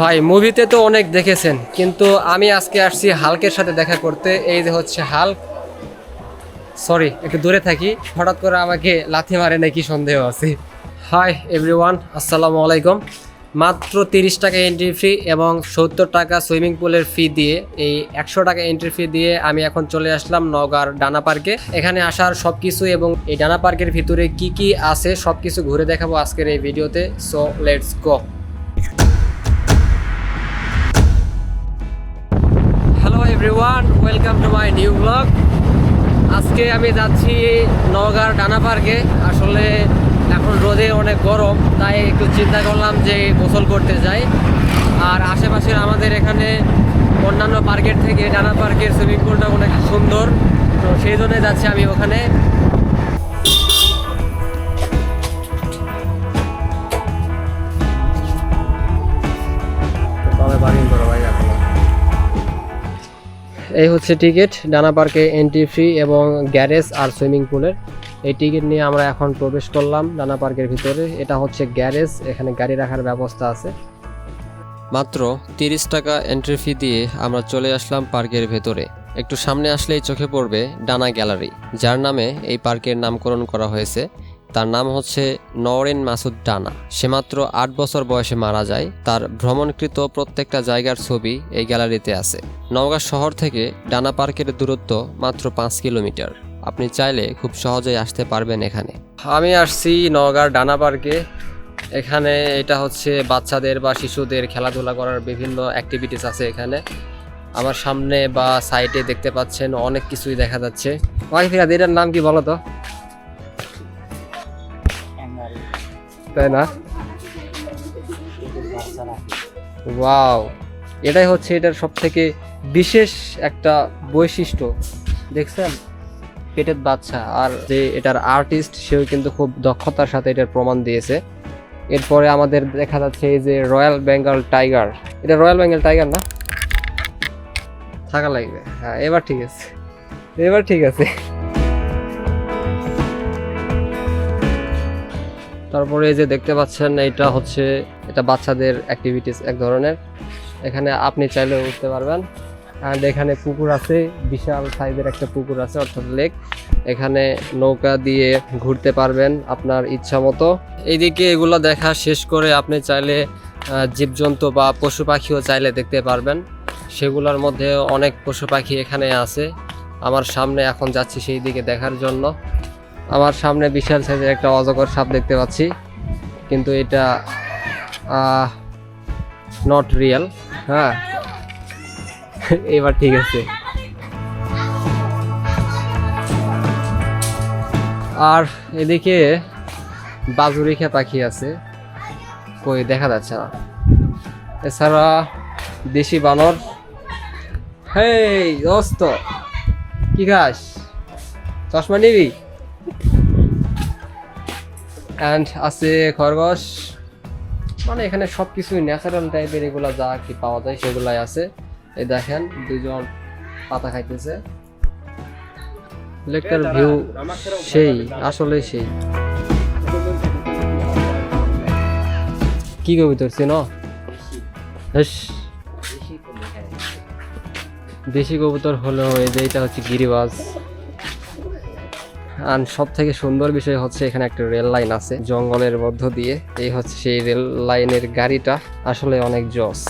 ভাই মুভিতে তো অনেক দেখেছেন, কিন্তু আমি আজকে আসছি হালকের সাথে দেখা করতে। এই যে হচ্ছে হাল্ক। সরি একটু দূরে থাকি। হঠাৎ করে আমাকে লাথি মারে নাকি সন্দেহ আছে। হাই এভরিওয়ান আসসালামু আলাইকুম। মাত্র তিরিশ টাকা এন্ট্রি ফি এবং সত্তর টাকা সুইমিং পুলের ফি দিয়ে, এই একশো টাকা এন্ট্রি ফি দিয়ে আমি এখন চলে আসলাম নগার ডানা পার্কে। এখানে আসার সব কিছু এবং এই ডানা পার্কের ভিতরে কি কি আছে সব কিছু ঘুরে দেখাবো আজকের এই ভিডিওতে so let's go everyone welcome to my new blog আজকে আমি যাচ্ছি নওগাঁর ডানা পার্কে। আসলে এখন রোদে অনেক গরম, তাই একটু চিন্তা করলাম যে গোসল করতে যাই। আর আশেপাশের আমাদের এখানে অন্যান্য পার্কের থেকে ডানা পার্কের সুইমিং পুলটা অনেক সুন্দর। তো সেই জন্যে যাচ্ছি আমি ওখানে। এই হচ্ছে টিকিট, ডানা পার্কে এন্ট্রি ফ্রি এবং গ্যারেজ আর সুইমিং পুলের এই টিকিট নিয়ে আমরা এখন প্রবেশ করলাম ডানা পার্কের ভিতরে। এটা হচ্ছে গ্যারেজ এখানে গাড়ি রাখার ব্যবস্থা আছে। মাত্র তিরিশ টাকা এন্ট্রি ফি দিয়ে আমরা চলে আসলাম পার্কের ভেতরে। একটু সামনে আসলেই চোখে পড়বে ডানা গ্যালারি যার নামে এই পার্কের নামকরণ করা হয়েছে। তার নাম হচ্ছে নরেন মাসুদ ডানা। সে মাত্র আট বছর বয়সে মারা যায়। তার ভ্রমণকৃত প্রত্যেকটা জায়গার ছবি এই গ্যালারিতে আছে। নওগাঁ শহর থেকে ডানা পার্কের দূরত্ব মাত্র পাঁচ কিলোমিটার। আপনি চাইলে খুব সহজেই আসতে পারবেন এখানে। আমি আসছি নওগাঁর ডানা পার্কে। এখানে এটা হচ্ছে বাচ্চাদের বা শিশুদের খেলাধুলা করার বিভিন্ন অ্যাক্টিভিটিস আছে এখানে। আমার সামনে বা সাইডে দেখতে পাচ্ছেন অনেক কিছুই দেখা যাচ্ছে। এটার নাম কি বলো তো? তাই না? ওয়াও এটাই হচ্ছে এটার সব থেকে বিশেষ একটা বৈশিষ্ট্য। দেখছেন? পেটের বাচ্চা। আর যে এটার আর্টিস্ট সেও কিন্তু খুব দক্ষতার সাথে এটার প্রমাণ দিয়েছে। এরপরে আমাদের দেখা যাচ্ছে এই যে রয়্যাল বেঙ্গল টাইগার এটা রয়্যাল বেঙ্গল টাইগার না? থাকা লাগবে। হ্যাঁ এবার ঠিক আছে। এবার ঠিক আছে। তারপরে এই যে দেখতে পাচ্ছেন এটা হচ্ছে, এটা বাচ্চাদের অ্যাক্টিভিটিস এক ধরনের। এখানে আপনি চাইলে উঠতে পারবেন। অ্যান্ড এখানে পুকুর আছে, বিশাল সাইজের একটা পুকুর আছে, অর্থাৎ লেক এখানে নৌকা দিয়ে ঘুরতে পারবেন আপনার ইচ্ছা মতো। এইদিকে এগুলো দেখা শেষ করে আপনি চাইলে জীবজন্তু বা পশু পাখিও চাইলে দেখতে পারবেন। সেগুলোর মধ্যে অনেক পশু পাখি এখানে আছে। আমার সামনে এখন যাচ্ছি সেই দিকে দেখার জন্য। আমার সামনে বিশাল সাইজের একটা অজগর সাপ দেখতে পাচ্ছি। কিন্তু এটা নট রিয়েল হ্যাঁ? এবার ঠিক আছে। আর এদিকে বাজুরিখা পাখি আছে। কই, দেখা যাচ্ছে না। এছাড়া দেশি বানর। হেই, দোস্ত, কি খাস? চশমা নিবি? অ্যান্ড আছে খরগোশ। মানে এখানে সব কিছুই ন্যাচারাল টাইপের এগুলা যা কি পাওয়া যায় সেগুলাই আছে। এই দেখেন দুজন পাতা খাইতেছে। লেকটার ভিউ সেই আসলে সেই। কি কবি তোর চেন? দেশি কবুতর হলো এই যে এটা হচ্ছে গিরিবাজ। আর সব থেকে সুন্দর বিষয় হচ্ছে এখানে একটা রেল লাইন আছে জঙ্গলের মধ্য দিয়ে। এই হচ্ছে সেই রেল লাইনের গাড়িটা। আসলে অনেক জস।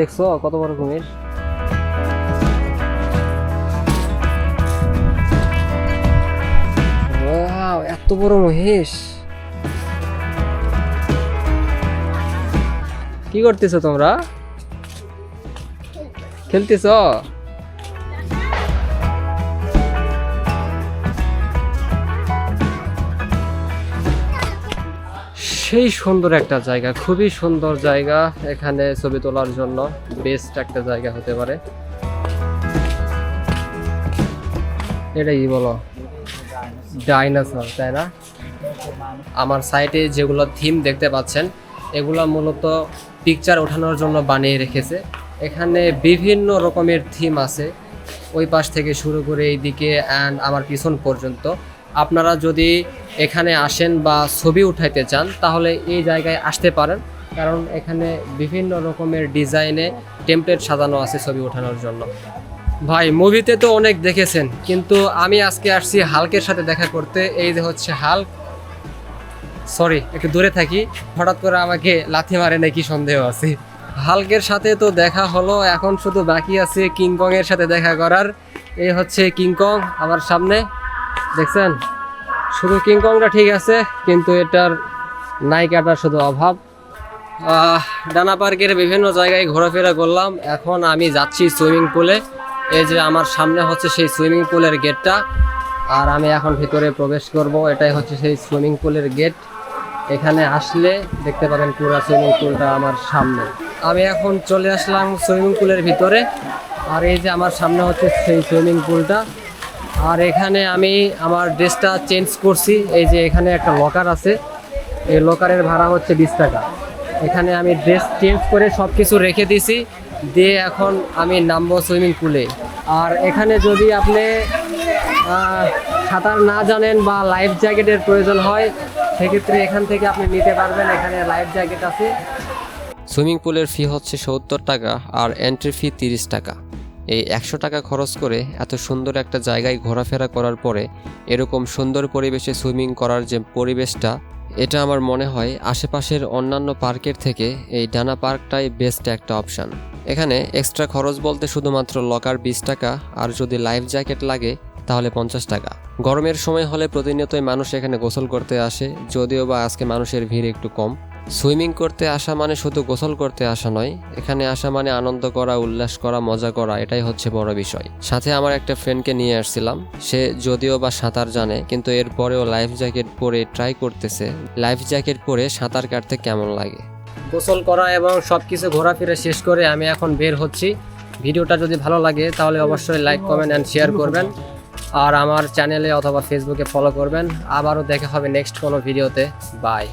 দেখছ কত বড় কুমির? এত বড় মহেশ! কি করতেছো তোমরা? খেলতেছ? সেই সুন্দর একটা জায়গা, খুবই সুন্দর জায়গা এখানে ছবি তোলার জন্য বেস্ট একটা জায়গা হতে পারে। এটা কি বলো ডাইনোসর তাই না? আমার সাইটে যেগুলো থিম দেখতে পাচ্ছেন, এগুলো মূলত পিকচার ওঠানোর জন্য বানিয়ে রেখেছে। এখানে বিভিন্ন রকমের থিম আছে। ওই পাশ থেকে শুরু করে এইদিকে অ্যান্ড আমার পিছন পর্যন্ত। আপনারা যদি এখানে আসেন বা ছবি উঠাইতে চান, তাহলে এই জায়গায় আসতে পারেন। কারণ এখানে বিভিন্ন রকমের ডিজাইনে টেমপ্লেট সাজানো আছে ছবি ওঠানোর জন্য। ভাই মুভিতে তো অনেক দেখেছেন, কিন্তু আমি আজকে আসছি হালকের সাথে দেখা করতে। এই যে হচ্ছে হাল্ক সরি একটু দূরে থাকি। হঠাৎ করে আমাকে লাথি মারে নাকি সন্দেহ আছে। হালকের সাথে তো দেখা হলো, এখন শুধু বাকি আছে কিংকং এর সাথে দেখা করার। এই হচ্ছে কিংকং আমার সামনে। দেখছেন? শুধু কিংকংটা ঠিক আছে, কিন্তু এটার নায়িকাটার শুধু অভাব। ডানা পার্কের বিভিন্ন জায়গায় ঘোরাফেরা করলাম। এখন আমি যাচ্ছি সুইমিং পুলে। এই যে আমার সামনে হচ্ছে সেই সুইমিং পুলের গেটটা। আর আমি এখন ভিতরে প্রবেশ করব, এটাই হচ্ছে সেই সুইমিং পুলের গেট। এখানে আসলে দেখতে পারেন পুরো সুইমিং পুলটা আমার সামনে। আমি এখন চলে আসলাম সুইমিং পুলের ভিতরে, আর এই যে আমার সামনে হচ্ছে সেই সুইমিং পুলটা। আর এখানে আমি আমার ড্রেসটা চেঞ্জ করছি, এই যে এখানে একটা লকার আছে। এই লকারের ভাড়া হচ্ছে বিশ টাকা। এখানে আমি ড্রেস চেঞ্জ করে সব কিছু রেখে দিছি, দিয়ে এখন আমি নামবো সুইমিং পুলে। আর এখানে যদি আপনি সাঁতার না জানেন বা লাইফ জ্যাকেটের প্রয়োজন হয় সেক্ষেত্রে এখান থেকে আপনি নিতে পারবেন, এখানে লাইফ জ্যাকেট আছে। সুইমিং পুলের ফি হচ্ছে সত্তর টাকা আর এন্ট্রি ফি তিরিশ টাকা। এই একশো টাকা খরচ করে এত সুন্দর একটা জায়গায় ঘোরাফেরা করার পরে এরকম সুন্দর পরিবেশে সুইমিং করার যে পরিবেশটা, এটা আমার মনে হয় আশেপাশের অন্যান্য পার্কের থেকে এই ডানা পার্কটাই বেস্ট একটা অপশান এখানে এক্সট্রা খরচ বলতে শুধুমাত্র লকার বিশ টাকা আর যদি লাইফ জ্যাকেট লাগে, তাহলে পঞ্চাশ টাকা। গরমের সময় হলে প্রতিনিয়তই মানুষ এখানে গোসল করতে আসে, যদিও বা আজকে মানুষের ভিড় একটু কম। সুইমিং করতে আসা মানে শুধু গোসল করতে আসা নয়, এখানে আসা মানে আনন্দ করা, উল্লাস করা, মজা করা, এটাই হচ্ছে বড় বিষয়। সাথে আমার একটা ফ্রেন্ডকে নিয়ে আসছিলাম, সে যদিও বা সাঁতার জানে, কিন্তু এরপরেও লাইফ জ্যাকেট পরে ট্রাই করতেছে। লাইফ জ্যাকেট পরে সাঁতার কাটতে কেমন লাগে? গোসল করা এবং সব কিছু ঘোরাফেরা শেষ করে আমি এখন বের হচ্ছি। ভিডিওটা যদি ভালো লাগে, তাহলে অবশ্যই লাইক কমেন্ট অ্যান্ড শেয়ার করবেন। আর আমার চ্যানেলে অথবা ফেসবুকে ফলো করবেন। আবারও দেখা হবে নেক্সট কোনো ভিডিওতে বাই